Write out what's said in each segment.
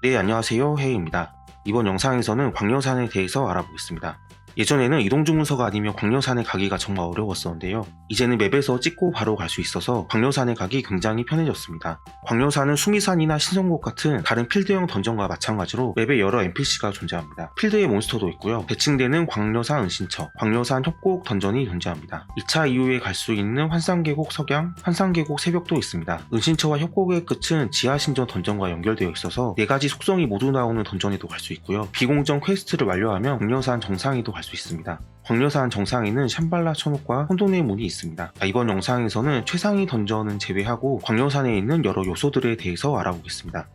네, 안녕하세요. 해입니다. 이번 영상에서는 광려산에 대해서 알아보겠습니다. 예전에는 이동중 문서가 아니면 광려산에 가기가 정말 어려웠었는데요. 이제는 맵에서 찍고 바로 갈 수 있어서 광려산에 가기 굉장히 편해졌습니다. 광려산은 수미산이나 신성곡 같은 다른 필드형 던전과 마찬가지로 맵에 여러 NPC가 존재합니다. 필드의 몬스터도 있고요. 대칭되는 광려산 은신처, 광려산 협곡 던전이 존재합니다. 2차 이후에 갈 수 있는 환상계곡 석양, 환상계곡 새벽도 있습니다. 은신처와 협곡의 끝은 지하신전 던전과 연결되어 있어서 4가지 속성이 모두 나오는 던전에도 갈 수 있고요. 비공정 퀘스트를 완료하면 광려산 정상에도 갈 수 있습니다. 광려산 정상에는 샴발라 천옥과 혼돈의 문이 있습니다. 자, 이번 영상에서는 최상위 던전은 제외하고 광려산에 있는 여러 요소들에 대해서 알아보겠습니다.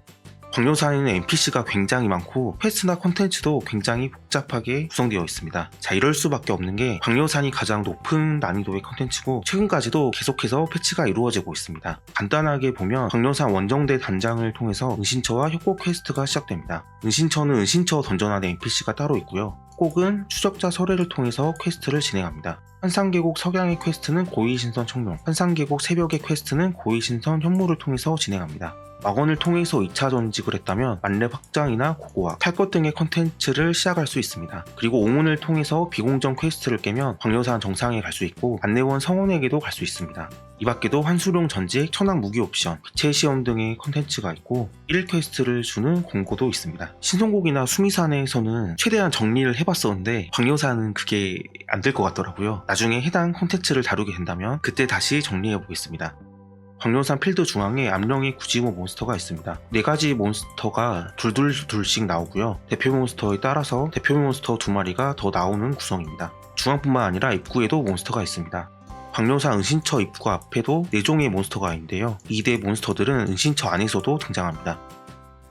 광려산에는 NPC가 굉장히 많고 퀘스트나 콘텐츠도 굉장히 복잡하게 구성되어 있습니다. 자 이럴 수밖에 없는 게 광려산이 가장 높은 난이도의 콘텐츠고 최근까지도 계속해서 패치가 이루어지고 있습니다. 간단하게 보면 광려산 원정대 단장을 통해서 은신처와 협곡 퀘스트가 시작됩니다. 은신처는 은신처 던전 안에 NPC가 따로 있고요. 협곡은 추적자 설해를 통해서 퀘스트를 진행합니다. 환상계곡 석양의 퀘스트는 고위신선 청룡, 환상계곡 새벽의 퀘스트는 고위신선 현무를 통해서 진행합니다. 막원을 통해서 2차 전직을 했다면 만렙 확장이나 고고학, 탈것 등의 컨텐츠를 시작할 수 있습니다. 그리고 옹문을 통해서 비공정 퀘스트를 깨면 광려산 정상에 갈 수 있고 안내원 성원에게도 갈 수 있습니다. 이 밖에도 환수룡 전직, 천왕 무기 옵션, 빛의 시험 등의 컨텐츠가 있고 1 퀘스트를 주는 공고도 있습니다. 신성곡이나 수미산에서는 최대한 정리를 해봤었는데 광려산은 그게 안 될 것 같더라고요. 나중에 해당 컨텐츠를 다루게 된다면 그때 다시 정리해 보겠습니다. 광려산 필드 중앙에 암령의 구지모 몬스터가 있습니다. 네 가지 몬스터가 둘둘둘씩 나오고요. 대표 몬스터에 따라서 대표 몬스터 두 마리가 더 나오는 구성입니다. 중앙뿐만 아니라 입구에도 몬스터가 있습니다. 광려산 은신처 입구 앞에도 4종의 몬스터가 있는데요. 이대 몬스터들은 은신처 안에서도 등장합니다.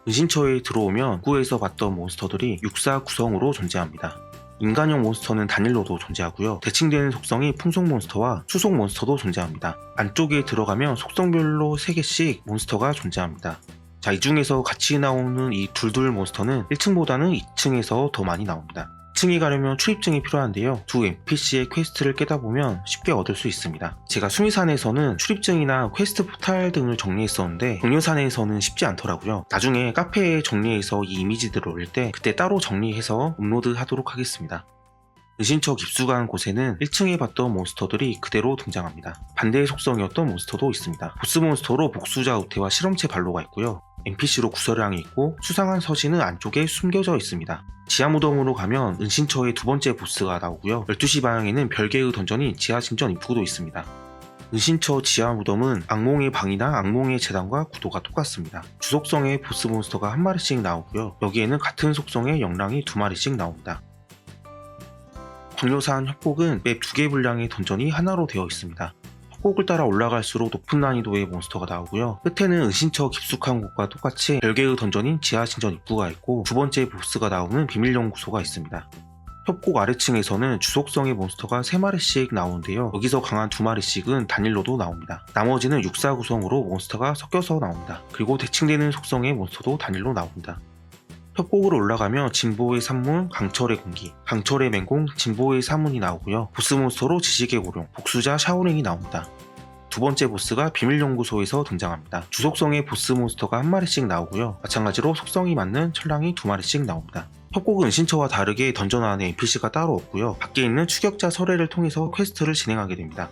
은신처에 들어오면 입구에서 봤던 몬스터들이 육사 구성으로 존재합니다. 인간형 몬스터는 단일로도 존재하고요. 대칭되는 속성이 풍속 몬스터와 수속 몬스터도 존재합니다. 안쪽에 들어가면 속성별로 3개씩 몬스터가 존재합니다. 자, 이 중에서 같이 나오는 이 둘둘 몬스터는 1층보다는 2층에서 더 많이 나옵니다. 2층에 가려면 출입증이 필요한데요. 두 NPC의 퀘스트를 깨다 보면 쉽게 얻을 수 있습니다. 제가 수미산에서는 출입증이나 퀘스트 포탈 등을 정리했었는데 동료산에서는 쉽지 않더라고요. 나중에 카페에 정리해서 이 이미지들을 올릴 때 그때 따로 정리해서 업로드 하도록 하겠습니다. 은신처 깊숙한 곳에는 1층에 봤던 몬스터들이 그대로 등장합니다. 반대의 속성이었던 몬스터도 있습니다. 보스 몬스터로 복수자 우태와 실험체 발로가 있고요. NPC로 구설량이 있고 수상한 서신은 안쪽에 숨겨져 있습니다. 지하 무덤으로 가면 은신처의 두 번째 보스가 나오고요. 12시 방향에는 별개의 던전인 지하 신전 입구도 있습니다. 은신처 지하 무덤은 악몽의 방이나 악몽의 재단과 구도가 똑같습니다. 주속성의 보스 몬스터가 한 마리씩 나오고요. 여기에는 같은 속성의 영랑이 두 마리씩 나옵니다. 광려산 협곡은 맵 두 개 분량의 던전이 하나로 되어 있습니다. 협곡을 따라 올라갈수록 높은 난이도의 몬스터가 나오고요. 끝에는 은신처 깊숙한 곳과 똑같이 별개의 던전인 지하 신전 입구가 있고 두 번째 보스가 나오는 비밀 연구소가 있습니다. 협곡 아래층에서는 주속성의 몬스터가 3마리씩 나오는데요. 여기서 강한 2마리씩은 단일로도 나옵니다. 나머지는 육사 구성으로 몬스터가 섞여서 나옵니다. 그리고 대칭되는 속성의 몬스터도 단일로 나옵니다. 협곡으로 올라가면 진보의 산문, 강철의 공기, 강철의 맹공, 진보의 사문이 나오고요. 보스 몬스터로 지식의 고룡, 복수자 샤오링이 나옵니다. 두 번째 보스가 비밀연구소에서 등장합니다. 주속성의 보스 몬스터가 한 마리씩 나오고요. 마찬가지로 속성이 맞는 철랑이 두 마리씩 나옵니다. 협곡은 은신처와 다르게 던전 안에 NPC가 따로 없고요. 밖에 있는 추격자 설해를 통해서 퀘스트를 진행하게 됩니다.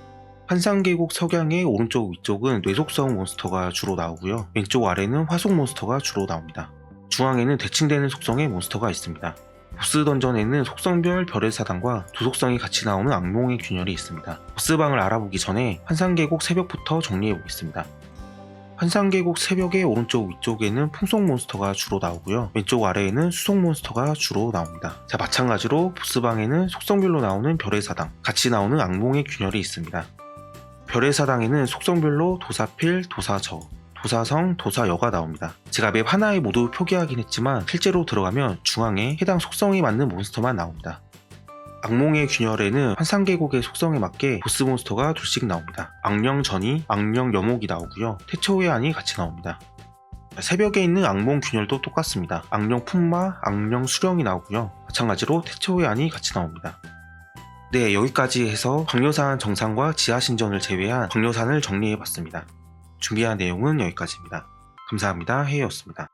환상계곡 석양의 오른쪽 위쪽은 뇌속성 몬스터가 주로 나오고요. 왼쪽 아래는 화속 몬스터가 주로 나옵니다. 중앙에는 대칭되는 속성의 몬스터가 있습니다. 보스 던전에는 속성별 별의 사단과 두 속성이 같이 나오는 악몽의 균열이 있습니다. 보스방을 알아보기 전에 환상계곡 새벽부터 정리해 보겠습니다. 환상계곡 새벽의 오른쪽 위쪽에는 풍속 몬스터가 주로 나오고요. 왼쪽 아래에는 수속 몬스터가 주로 나옵니다. 자, 마찬가지로 보스방에는 속성별로 나오는 별의 사당, 같이 나오는 악몽의 균열이 있습니다. 별의 사당에는 속성별로 도사필, 도사저, 도사성, 도사여가 나옵니다. 제가 맵 하나에 모두 표기하긴 했지만 실제로 들어가면 중앙에 해당 속성이 맞는 몬스터만 나옵니다. 악몽의 균열에는 환상계곡의 속성에 맞게 보스 몬스터가 둘씩 나옵니다. 악령 전이, 악령 여목이 나오고요. 태초의 안이 같이 나옵니다. 새벽에 있는 악몽 균열도 똑같습니다. 악령 품마, 악령 수령이 나오고요. 마찬가지로 태초의 안이 같이 나옵니다. 네, 여기까지 해서 광려산 정상과 지하신전을 제외한 광려산을 정리해봤습니다. 준비한 내용은 여기까지입니다. 감사합니다. 해이였습니다.